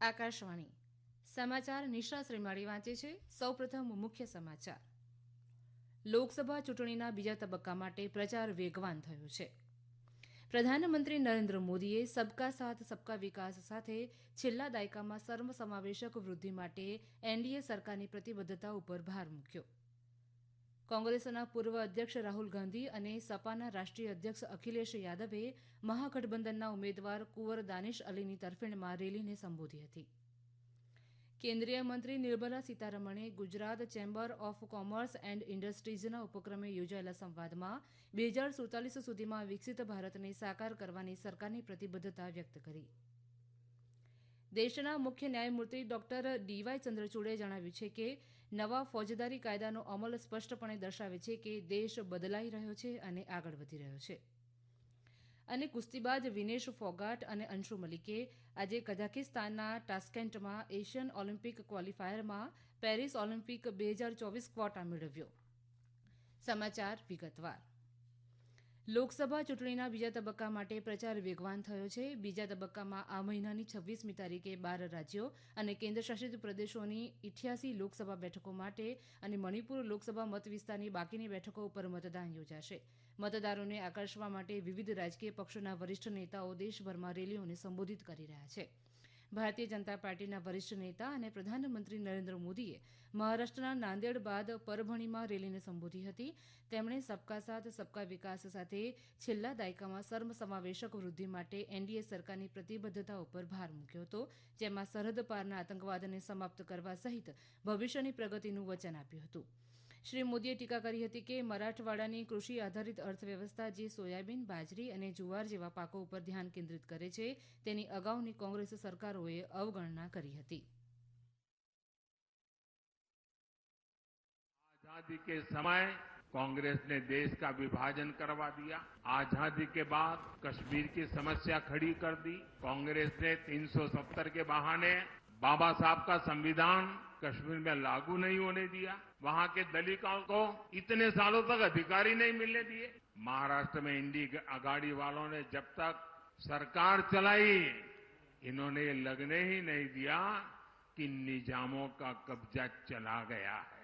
આકાશવાણી. સમાચાર નિશા શ્રીમાળી વાંચે છે. સૌપ્રથમ મુખ્ય સમાચાર. લોકસભા ચૂંટણીના બીજા તબક્કા માટે પ્રચાર વેગવાન થયો છે. પ્રધાનમંત્રી નરેન્દ્ર મોદીએ સબકા સાથ, સબકા વિકાસ સાથે છેલ્લા દાયકામાં સર્વસમાવેશક વૃદ્ધિ માટે એનડીએ સરકારની પ્રતિબદ્ધતા ઉપર ભાર મૂક્યો. કોંગ્રેસના પૂર્વ અધ્યક્ષ રાહુલ ગાંધી અને સપાના રાષ્ટ્રીય અધ્યક્ષ અખિલેશ યાદવે મહાગઠબંધનના ઉમેદવાર કુંવર દાનિશ અલીની તરફેણમાં રેલીને સંબોધી હતી. કેન્દ્રીય મંત્રી નિર્મલા સીતારમણે Gujarat chamber of commerce and ઇન્ડસ્ટ્રીઝના ઉપક્રમે યોજાયેલા સંવાદમાં બે હજાર સુડતાલીસ સુધીમાં વિકસિત ભારતને સાકાર કરવાની સરકારની પ્રતિબદ્ધતા વ્યક્ત કરી. દેશના મુખ્ય ન્યાયમૂર્તિ ડોક્ટર ડીવાય ચંદ્રચૂડે જણાવ્યું છે કે નવા ફોજદારી કાયદાનો અમલ સ્પષ્ટપણે દર્શાવે છે કે દેશ બદલાઈ રહ્યો છે અને આગળ વધી રહ્યો છે. અને કુસ્તીબાજ વિનેશ ફોગાટ અને અંશુ મલિકે આજે કઝાકિસ્તાનના ટાસ્કેન્ટમાં એશિયન ઓલિમ્પિક ક્વોલિફાયરમાં પેરિસ ઓલિમ્પિક બે હજાર ચોવીસ ક્વોટા મેળવ્યો. સમાચાર વિગતવાર. લોકસભા ચૂંટણીના બીજા તબક્કા માટે પ્રચાર વેગવાન થયો છે. બીજા તબક્કામાં આ મહિનાની છવ્વીસમી તારીખે બાર રાજ્યો અને કેન્દ્રશાસિત પ્રદેશોની ઇઠ્યાસી લોકસભા બેઠકો માટે અને મણિપુર લોકસભા મતવિસ્તારની બાકીની બેઠકો ઉપર મતદાન યોજાશે. મતદારોને આકર્ષવા માટે વિવિધ રાજકીય પક્ષોના વરિષ્ઠ નેતાઓ દેશભરમાં રેલીઓને સંબોધિત કરી રહ્યા છે. ભારતીય જનતા પાર્ટીના વરિષ્ઠ નેતા અને પ્રધાનમંત્રી નરેન્દ્ર મોદીએ મહારાષ્ટ્રના નાંદેડ બાદ પરભણીમાં રેલીને સંબોધી હતી. તેમણે સબકા સાથ, સબકા વિકાસ સાથે છેલ્લા દાયકામાં સર્વસમાવેશક વૃદ્ધિ માટે એનડીએ સરકારની પ્રતિબદ્ધતા ઉપર ભાર મૂક્યો હતો, જેમાં સરહદ પારના આતંકવાદને સમાપ્ત કરવા સહિત ભવિષ્યની પ્રગતિનું વચન આપ્યું હતું. શ્રી મોદીએ ટીકા કરી હતી કે મરાઠવાડાની કૃષિ આધારિત અર્થવ્યવસ્થા જે સોયાબીન બાજરી અને જુવાર જેવા પાકો ઉપર ધ્યાન કેન્દ્રિત કરે છે તેની અગાઉની કોંગ્રેસ સરકારોએ અવગણના કરી હતી आजादी के समय कांग्रेस ने देश का विभाजन करवा दिया आजादी के बाद कश्मीर की समस्या खड़ी कर दी कांग्रेस ने 370 के बहाने बाबा साहब का संविधान कश्मीर में लागू नहीं होने दिया। वहाँ के दलितों को इतने सालों तक अधिकारी नहीं मिलने दिए। महाराष्ट्र में इंडी अगाड़ी वालों ने जब तक सरकार चलाई, इन्होंने लगने ही नहीं दिया कि निजामों का कब्जा चला गया है।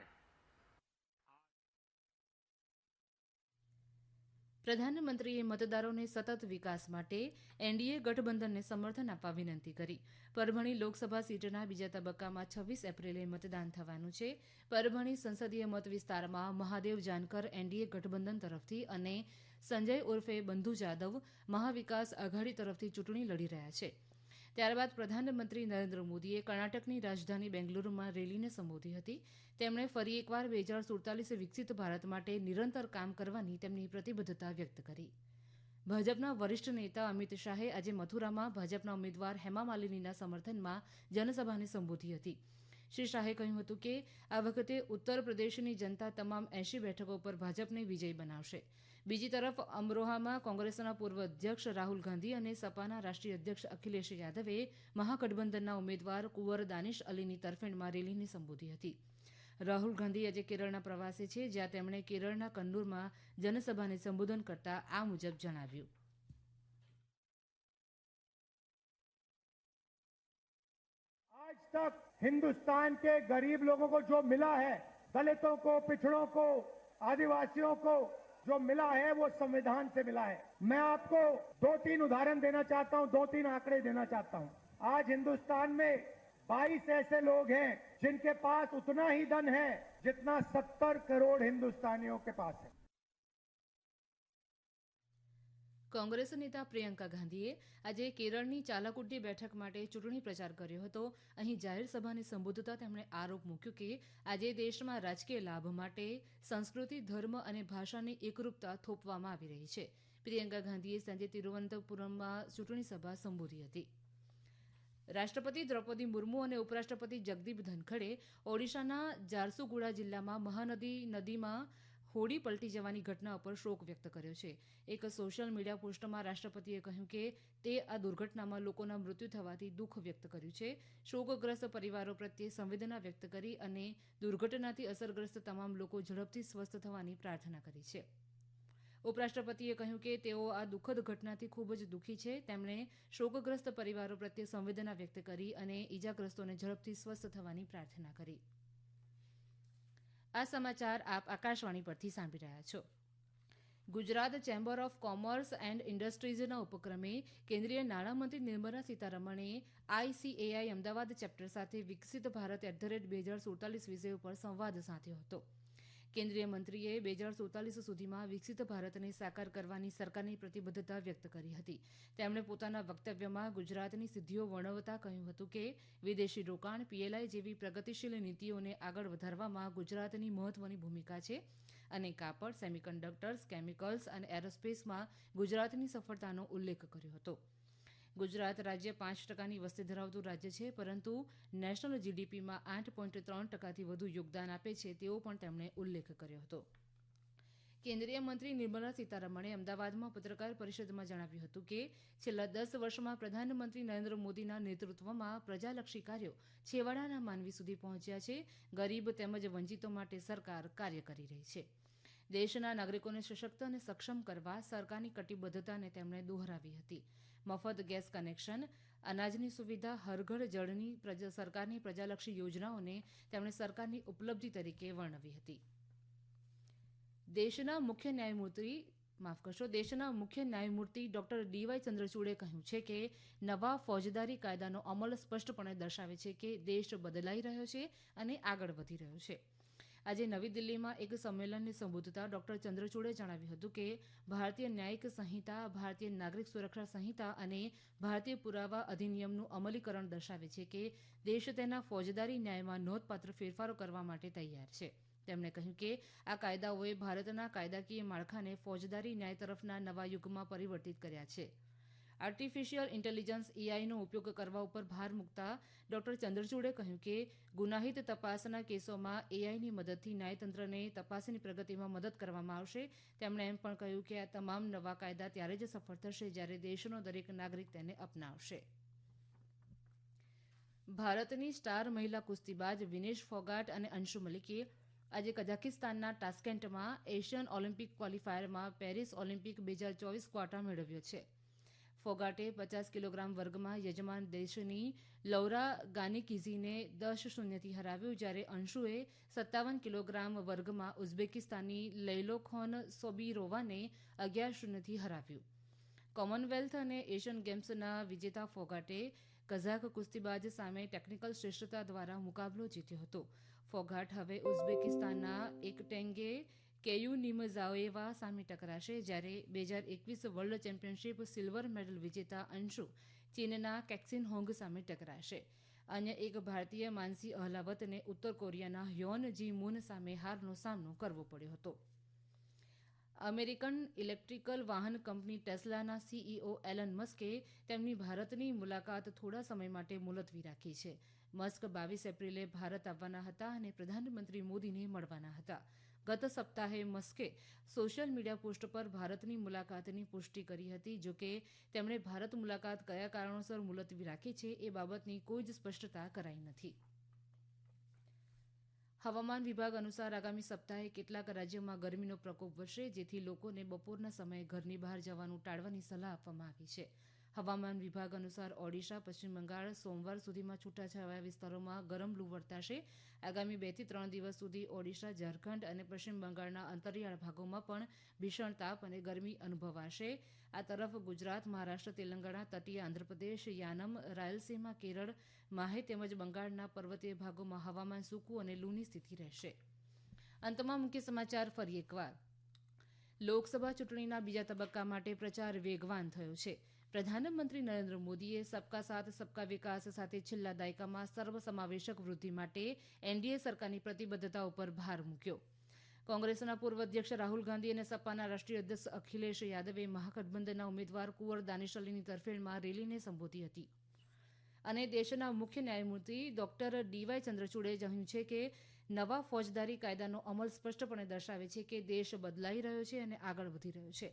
પ્રધાનમંત્રીએ મતદારોને સતત વિકાસ માટે એનડીએ ગઠબંધનને સમર્થન આપવા વિનંતી કરી. પરભણી લોકસભા સીટના બીજા તબક્કામાં છવ્વીસ એપ્રિલે મતદાન થવાનું છે. પરભણી સંસદીય મત વિસ્તારમાં મહાદેવ જાનકર એનડીએ ગઠબંધન તરફથી અને સંજય ઉર્ફે બંધુ જાદવ મહાવિકાસ આઘાડી તરફથી ચૂંટણી લડી રહ્યા છે. ત્યારબાદ પ્રધાનમંત્રી નરેન્દ્ર મોદીએ કર્ણાટકની રાજધાની બેંગલુરૂમાં રેલીને સંબોધી હતી. તેમણે ફરી એકવાર બે હજાર સુડતાલીસ વિકસિત ભારત માટે નિરંતર કામ કરવાની તેમની પ્રતિબદ્ધતા વ્યક્ત કરી. ભાજપના વરિષ્ઠ નેતા અમિત શાહે આજે મથુરામાં ભાજપના ઉમેદવાર હેમા માલિનીના સમર્થનમાં જનસભાને સંબોધી હતી. શ્રી શાહે કહ્યું હતું કે, આ વખતે ઉત્તર પ્રદેશની જનતા તમામ એંશી બેઠકો પર ભાજપને વિજયી બનાવશે. બીજી તરફ અમરોહામાં કોંગ્રેસના પૂર્વ અધ્યક્ષ રાહુલ ગાંધી અને સપાના રાષ્ટ્રીય અધ્યક્ષ અખિલેશ યાદવે મહાગઠબંધનના ઉમેદવાર કુંવર દાનિશ અલીની તરફેણમાં રેલીને સંબોધી હતી રાહુલ ગાંધી આજે કેરળના પ્રવાસે છે જ્યાં તેમણે કેરળના કન્નૂરમાં જનસભાને સંબોધન કરતા આ મુજબ જણાવ્યું आज तक हिंदुस्तान के गरीब लोगों को जो मिला है दलितों को पिछड़ों को आदिवासियों को जो मिला है, वो संविधान से मिला है। मैं आपको दो तीन उदाहरण देना चाहता हूँ दो तीन आंकड़े देना चाहता हूँ। आज हिंदुस्तान में 22 ऐसे लोग हैं जिनके पास उतना ही धन है जितना 70 करोड़ हिंदुस्तानियों के पास है। કોંગ્રેસ નેતા પ્રિયંકા ગાંધીએ આજે કેરળની ચાલાકુડી બેઠક માટે ચૂંટણી પ્રચાર કર્યો હતો. અહીં જાહેરસભાને સંબોધતા તેમણે આરોપ મૂક્યો કે આજે દેશમાં રાજકીય લાભ માટે સંસ્કૃતિ, ધર્મ અને ભાષાની એકરૂપતા થોપવામાં આવી રહી છે. પ્રિયંકા ગાંધીએ સાંજે તિરુવનંતપુરમમાં ચૂંટણી સભા સંબોધી હતી. રાષ્ટ્રપતિ દ્રૌપદી મુર્મુ અને ઉપરાષ્ટ્રપતિ જગદીપ ધનખડે ઓડિશાના ઝારસુગુડા જિલ્લામાં મહાનદી નદીમાં હોડી પલટી જવાની ઘટના ઉપર શોક વ્યક્ત કર્યો છે. એક સોશિયલ મીડિયા પોસ્ટમાં રાષ્ટ્રપતિએ કહ્યું કે, તે આ દુર્ઘટનામાં લોકોના મૃત્યુ થવાથી દુઃખ વ્યક્ત કર્યું છે. શોકગ્રસ્ત પરિવારો પ્રત્યે સંવેદના વ્યક્ત કરી અને દુર્ઘટનાથી અસરગ્રસ્ત તમામ લોકો ઝડપથી સ્વસ્થ થવાની પ્રાર્થના કરી છે. ઉપરાષ્ટ્રપતિએ કહ્યું કે, તેઓ આ દુઃખદ ઘટનાથી ખૂબ જ દુઃખી છે. તેમણે શોકગ્રસ્ત પરિવારો પ્રત્યે સંવેદના વ્યક્ત કરી અને ઇજાગ્રસ્તોને ઝડપથી સ્વસ્થ થવાની પ્રાર્થના કરી. આ સમાચાર આપ આકાશવાણી પરથી સાંભળી રહ્યા છો. Gujarat chamber of commerce and ઇન્ડસ્ટ્રીઝના ઉપક્રમે કેન્દ્રીય નાણામંત્રી નિર્મલા સીતારમણે આઈસીએઆઈ અમદાવાદ ચેપ્ટર સાથે વિકસિત ભારત એટ ધ રેટ બે હજાર સુડતાલીસ વિષય ઉપર સંવાદ સાધ્યો હતો. કેન્દ્રીય મંત્રીએ બે હજાર સુડતાલીસ સુધીમાં વિકસિત ભારતને સાકાર કરવાની સરકારની પ્રતિબદ્ધતા વ્યક્ત કરી હતી. તેમણે પોતાના વક્તવ્યમાં ગુજરાતની સિદ્ધિઓ વર્ણવતા કહ્યું હતું કે, વિદેશી રોકાણ, પીએલઆઈ જેવી પ્રગતિશીલ નીતિઓને આગળ વધારવામાં ગુજરાતની મહત્વની ભૂમિકા છે અને કાપડ, સેમિકન્ડક્ટર્સ, કેમિકલ્સ અને એરોસ્પેસમાં ગુજરાતની સફળતાનો ઉલ્લેખ કર્યો હતો. ગુજરાત રાજ્ય પાંચ ટકાની વસ્તી ધરાવતું રાજ્ય છે, પરંતુ નેશનલ જીડીપીમાં આઠ પોઈન્ટ ત્રણ ટકાથી વધુ યોગદાન આપે છે તેવો પણ તેમણે ઉલ્લેખ કર્યો હતો. કેન્દ્રીય મંત્રી નિર્મલા સીતારમણે અમદાવાદમાં પત્રકાર પરિષદમાં જણાવ્યું હતું કે, છેલ્લા દસ વર્ષમાં પ્રધાનમંત્રી નરેન્દ્ર મોદીના નેતૃત્વમાં પ્રજાલક્ષી કાર્યો છેવાડાના માનવી સુધી પહોંચ્યા છે. ગરીબ તેમજ વંચિતો માટે સરકાર કાર્ય કરી રહી છે. દેશના નાગરિકોને સશક્ત અને સક્ષમ કરવા સરકારની કટિબદ્ધતાને તેમણે દોહરાવી હતી. મફત ગેસ કનેક્શન, અનાજની સુવિધા હરઘર જળની સરકારની પ્રજાલક્ષી યોજનાઓને તેમણે સરકારની ઉપલબ્ધિ તરીકે વર્ણવી હતી. દેશના મુખ્ય ન્યાયમૂર્તિ, માફ કરશો, દેશના મુખ્ય ન્યાયમૂર્તિ ડોક્ટર ડીવાય ચંદ્રચૂડે કહ્યું છે કે નવા ફોજદારી કાયદાનો અમલ સ્પષ્ટપણે દર્શાવે છે કે દેશ બદલાઈ રહ્યો છે અને આગળ વધી રહ્યો છે. આજે નવી દિલ્હીમાં એક સંમેલનને સંબોધતા ડોક્ટર ચંદ્રચૂડે જણાવ્યું હતું કે ભારતીય ન્યાયિક સંહિતા, ભારતીય નાગરિક સુરક્ષા સંહિતા અને ભારતીય પુરાવા અધિનિયમનું અમલીકરણ દર્શાવે છે કે દેશ તેના ફોજદારી ન્યાયમાં નોંધપાત્ર ફેરફારો કરવા માટે તૈયાર છે. તેમણે કહ્યું કે આ કાયદાઓએ ભારતના કાયદાકીય માળખાને ફોજદારી ન્યાય તરફના નવા યુગમાં પરિવર્તિત કર્યા છે. આર્ટિફિશિયલ ઇન્ટેલિજન્સ એઆઈનો ઉપયોગ કરવા ઉપર ભાર મૂકતા ડોક્ટર ચંદ્રચૂડે કહ્યું કે, ગુનાહિત તપાસના કેસોમાં એઆઈની મદદથી ન્યાયતંત્રને તપાસની પ્રગતિમાં મદદ કરવામાં આવશે. તેમણે એમ પણ કહ્યું કે આ તમામ નવા કાયદા ત્યારે જ સફળ થશે જ્યારે દેશનો દરેક નાગરિક તેને અપનાવશે. ભારતની સ્ટાર મહિલા કુસ્તીબાજ વિનેશ ફોગાટ અને અંશુ મલિકે આજે કઝાકિસ્તાનના ટાસ્કેન્ટમાં એશિયન ઓલિમ્પિક ક્વોલિફાયરમાં પેરિસ ઓલિમ્પિક બે હજાર ચોવીસ ક્વાર્ટર મેળવ્યો છે. ફોગાટે પચાસ કિલોગ્રામ વર્ગમાં યજમાન દેશની લૌરા ગાનિકીઝીને દસ શૂન્યથી હરાવ્યું, જ્યારે અંશુએ સત્તાવન કિલોગ્રામ વર્ગમાં ઉઝબેકિસ્તાની લૈલોખોન સોબીરોવાને અગિયાર શૂન્યથી હરાવ્યું. કોમનવેલ્થ અને એશિયન ગેમ્સના વિજેતા ફોગાટે કઝાક કુસ્તીબાજ સામે ટેકનિકલ શ્રેષ્ઠતા દ્વારા મુકાબલો જીત્યો હતો. ફોગાટ હવે ઉઝબેકિસ્તાનના એકટેંગે કેયુનિમઝાઓએવા સામે ટકરાશે જ્યારે બે હજાર એકવીસ વર્લ્ડ ચેમ્પિયનશીપ સિલ્વર મેડલ વિજેતા અંશુ ચીનના કેક્સિન હોંગ સામે ટકરાશે. અન્ય એક ભારતીય માનસી અહલાવતને ઉત્તર કોરિયાના હ્યોન જી મૂન સામે હારનો સામનો કરવો પડ્યો હતો. અમેરિકન ઇલેક્ટ્રિકલ વાહન કંપની ટેસ્લાના સીઈઓ એલન મસ્કે તેમની ભારતની મુલાકાત થોડા સમય માટે મુલતવી રાખી છે. મસ્ક બાવીસ એપ્રિલે ભારત આવવાના હતા અને પ્રધાનમંત્રી મોદીને મળવાના હતા. ગત સપ્તાહે મસ્કે સોશિયલ મીડિયા પોસ્ટ પર ભારતની મુલાકાતની પુષ્ટિ કરી હતી. જોકે તેમણે ભારત મુલાકાત કયા કારણોસર મુલતવી રાખી છે એ બાબતની કોઈ જ સ્પષ્ટતા કરાઈ નથી. હવામાન વિભાગ અનુસાર આગામી સપ્તાહે કેટલાક રાજ્યોમાં ગરમીનો પ્રકોપ વધશે, જેથી લોકોને બપોરના સમયે ઘરની બહાર જવાનું ટાળવાની સલાહ આપવામાં આવી છે. હવામાન વિભાગ અનુસાર ઓડિશા, પશ્ચિમ બંગાળ સોમવાર સુધીમાં છૂટાછવાયા વિસ્તારોમાં ગરમ લૂ વર્તાશે. આગામી બેથી ત્રણ દિવસ સુધી ઓડિશા, ઝારખંડ અને પશ્ચિમ બંગાળના અંતરિયાળ ભાગોમાં પણ ભીષણ તાપ અને ગરમી અનુભવાશે. આ તરફ ગુજરાત, મહારાષ્ટ્ર, તેલંગાણા, તટીય આંધ્રપ્રદેશ, યાનમ, રાયલસીમા, કેરળ, માહે તેમજ બંગાળના પર્વતીય ભાગોમાં હવામાન સૂકું અને લૂની સ્થિતિ રહેશે. અંતમાં મુખ્ય સમાચાર ફરી એકવાર. લોકસભા ચૂંટણીના બીજા તબક્કા માટે પ્રચાર વેગવાન થયો છે. પ્રધાનમંત્રી નરેન્દ્ર મોદીએ સબકા સાથ, સબકા વિકાસ સાથે છેલ્લા દાયકામાં સર્વસમાવેશક વૃદ્ધિ માટે એનડીએ સરકારની પ્રતિબદ્ધતા ઉપર ભાર મૂક્યો. કોંગ્રેસના પૂર્વ અધ્યક્ષ રાહુલ ગાંધી અને સપાના રાષ્ટ્રીય અધ્યક્ષ અખિલેશ યાદવે મહાગઠબંધનના ઉમેદવાર કુંવર દાનિશ અલીની તરફેણમાં રેલીને સંબોધી હતી. અને દેશના મુખ્ય ન્યાયમૂર્તિ ડોક્ટર ડીવાય ચંદ્રચૂડે કહ્યું છે કે નવા ફોજદારી કાયદાનો અમલ સ્પષ્ટપણે દર્શાવે છે કે દેશ બદલાઈ રહ્યો છે અને આગળ વધી રહ્યો છે.